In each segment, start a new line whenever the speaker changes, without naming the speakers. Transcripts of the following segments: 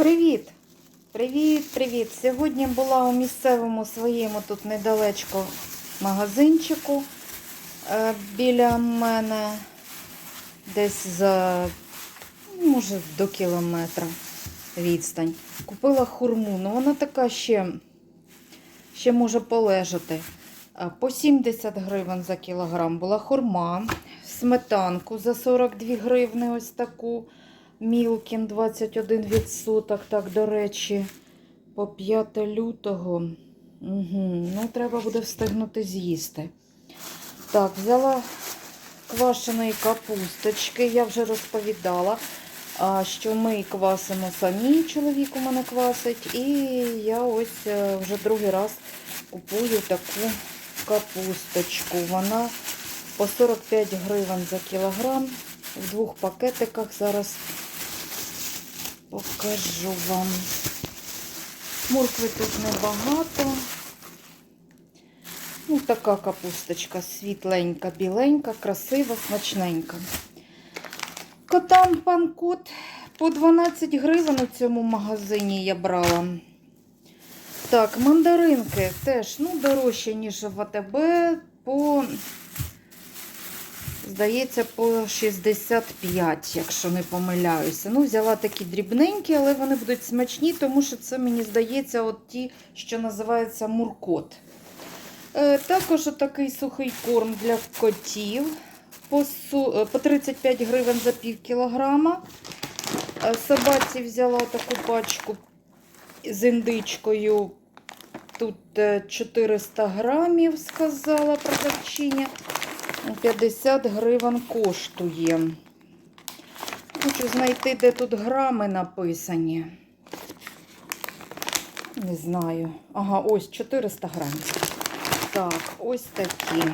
Привіт! Привіт, привіт! Сьогодні була у місцевому своєму тут недалечко магазинчику е, біля мене, десь за, може, до кілометра відстань. Купила хурму. Ну, вона така ще, ще може полежати. Е, По 70 гривень за кілограм була хурма, сметанку за 42 гривни, ось таку. Мілкін 21%. Так, до речі, по 5 лютого. Угу. Ну, треба буде встигнути з'їсти. Так, взяла квашеної капусточки. Я вже розповідала, що ми квасимо самі. Чоловік у мене квасить. І я ось е, вже другий раз купую таку капусточку. Вона по 45 гривень за кілограм. В двох пакетиках зараз покажу вам. Моркви тут небагато. Ну, така капусточка світленька, біленька, красива, смачненька. Котам панкот по 12 гривень у цьому магазині я брала. Так, мандаринки теж ну, дорожче, ніж в АТБ, по, здається, по 65, якщо не помиляюся. Ну, взяла такі дрібненькі, але вони будуть смачні, тому що це, мені здається, от ті, що називаються муркот. Е, також такий сухий корм для котів по, су- е, по 35 гривень за пів кілограма. Е, Собаці взяла таку пачку з індичкою. Тут е, 400 грамів, сказала продавчиня. 50 гривень коштує. Хочу знайти, де тут грами написані. Не знаю. Ага, ось 400 грамів. Так, ось такі.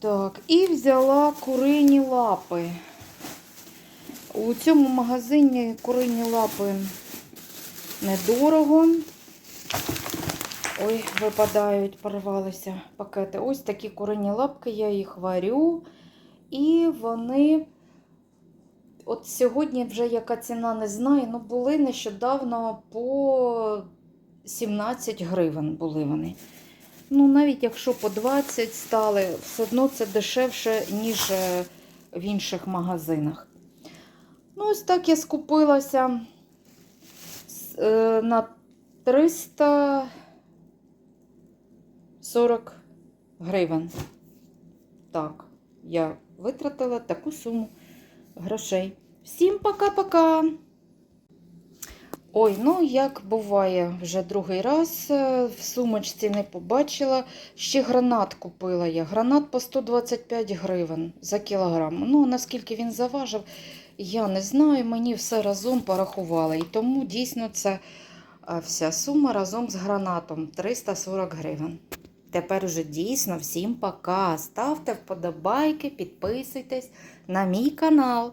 Так, і взяла курині лапи. У цьому магазині курині лапи недорого. Ой, випадають, порвалися пакети. Ось такі курині лапки, я їх варю. І вони, от сьогодні вже яка ціна, не знаю, ну були нещодавно по 17 гривень були вони. Ну, навіть якщо по 20 стали, все одно це дешевше, ніж е, в інших магазинах. Ну, ось так я скупилася е, на 340 гривень. Так, я витратила таку суму грошей. Всім пока-пока! Ой, ну як буває вже другий раз, е, в сумочці не побачила. Ще гранат купила я. Гранат по 125 гривень за кілограм. Ну, наскільки він заважив, я не знаю, мені все разом порахували. І тому дійсно це е, вся сума разом з гранатом 340 гривень. Тепер уже дійсно всім пока. Ставте вподобайки, підписуйтесь на мій канал.